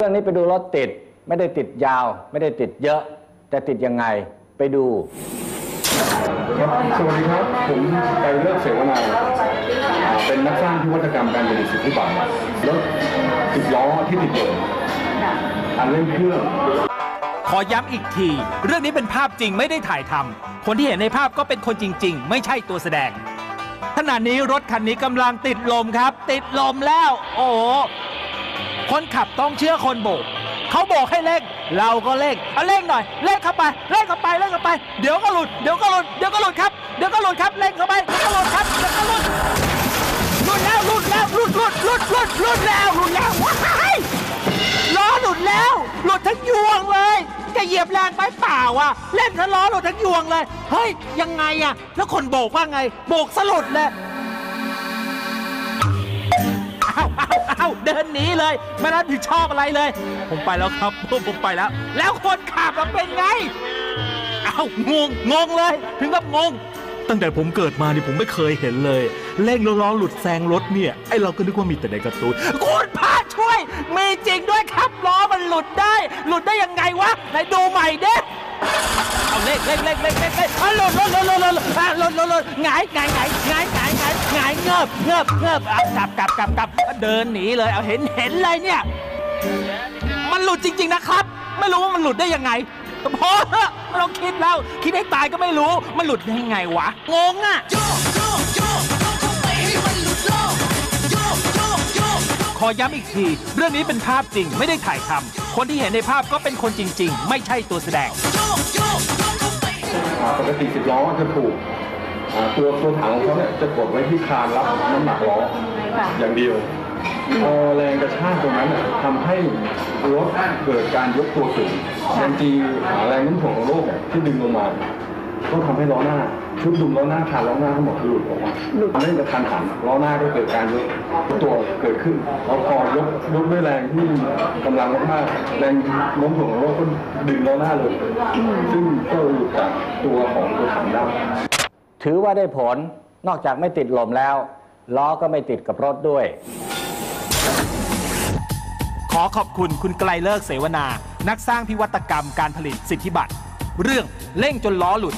เรื่องนี้ไปดูรถติดไม่ได้ติดยาว ไม่ได้ติดเยอะ แต่ติดยังไงไปดูครับสวัสดีครับ ผมไกรเลิกเสวนาอ่าเป็นนักสร้างพิวัตกรรมการผลิตสิทธิบัตรรถสิบล้อที่ติดเดิมอันเร่งเครื่อง ขอย้ำอีกที เรื่องนี้เป็นภาพจริงไม่ได้ถ่ายทำคนที่เห็นในภาพก็เป็นคนจริง ๆ ไม่ใช่ตัวแสดงขณะนี้รถคันนี้กำลังติดลมครับ ติดลมแล้ว โอ้โห คนขับต้องเชื่อคนโบกเขาโบกให้เร่งเราก็เร่งเอาเร่งหน่อยเร่งเข้าไปเร่งเข้าไปเร่งเข้าไป เดี๋ยวก็หลุดเดี๋ยวก็หลุดเดี๋ยวก็หลุดครับเดี๋ยวก็หลุดครับเร่งเข้าไปเดี๋ยวก็หลุดครับเดี๋ยวก็หลุดหลุดแล้วหลุดแล้วหลุดหลุดหลุดหลุดหลุดแล้วหลุดแล้วว้ายล้อหลุดแล้วหลุดทั้งยวงเลยจะเหยียบแรงไปเปล่าอะเล่นทั้งล้อหลุดทั้งยวงเลย เฮ้ยยังไงอะ แล้วคนโบกว่าไง โบกสลุดเลยอ้าว อ้าวอ้าวเดินหนีเลยไม่รับผิดชอบอะไรเลย ผมไปแล้วครับผมผมไปแล้ว แล้วคนขับมันเป็นไงอ้าวงงงงเลย ถึงกับงง ตั้งแต่ผมเกิดมานี่ผมไม่เคยเห็นเลยเร่งแล้วล้อหลุดแซงรถเนี่ยไอเราก็นึกว่ามีแต่ในการ์ตูนคุณพระช่วย มีจริงด้วยครับล้อมันหลุดได้ หลุดได้ยังไงวะไหนดูใหม่เด้เอาเร่งเร่งเร่งเร่งเร่งเร่งอะหลุดหลุดหลุดหลุดหลุดอะหลุดหลุดหลุดหงายหงายหงายหงายหงายเงือบเงือบเงือบอะกลับกลับกลับกลับเดินหนีเลยเอาเห็นเห็นเลยเนี่ย มันหลุดจริง ๆนะครับ ไม่รู้ว่ามันหลุดได้ยังไงพอเถอะไม่ต้องคิดแล้ว คิดให้ตายก็ไม่รู้ มันหลุดได้ยังไงวะ งงอะ ขอย้ำอีกที เรื่องนี้เป็นภาพจริงไม่ได้ถ่ายทำคนที่เห็นในภาพก็เป็นคนจริง ๆ ไม่ใช่ตัวแสดง ปกติสิบล้อจะถูก อ่าตัวตัวถังของเขาเนี่ยจะกดไว้ที่คานรับน้ำหนักล้ออย่างเดียวพอแรงกระชากตรงนั้นน่ะทำให้รถเกิดการยกตัวสูงแรงจีอ่าแรงโน้มถ่วงของโลกเนี่ยที่ดึงลงมา ก็ทำให้ล้อหน้า ชุดดุมล้อหน้าคานล้อหน้าทั้งหมดหลุดออกมาทำให้กระทันหันล้อหน้าก็เกิดการยกตัวเกิดขึ้นแล้วพอยกยกด้วยแรงที่กำลังมากๆแรงโน้มถ่วงของโลกก็ดึงล้อหน้าเลย ซึ่งก็หลุดจากตัวของตัวถังได้ ถือว่าได้ผลนอกจากไม่ติดลมแล้ว ล้อก็ไม่ติดกับรถด้วย ขอขอบคุณคุณไกลเลิกเสวนา นักสร้างพิวัตกรรมการผลิตสิทธิบัตร เรื่องเร่งจนล้อหลุด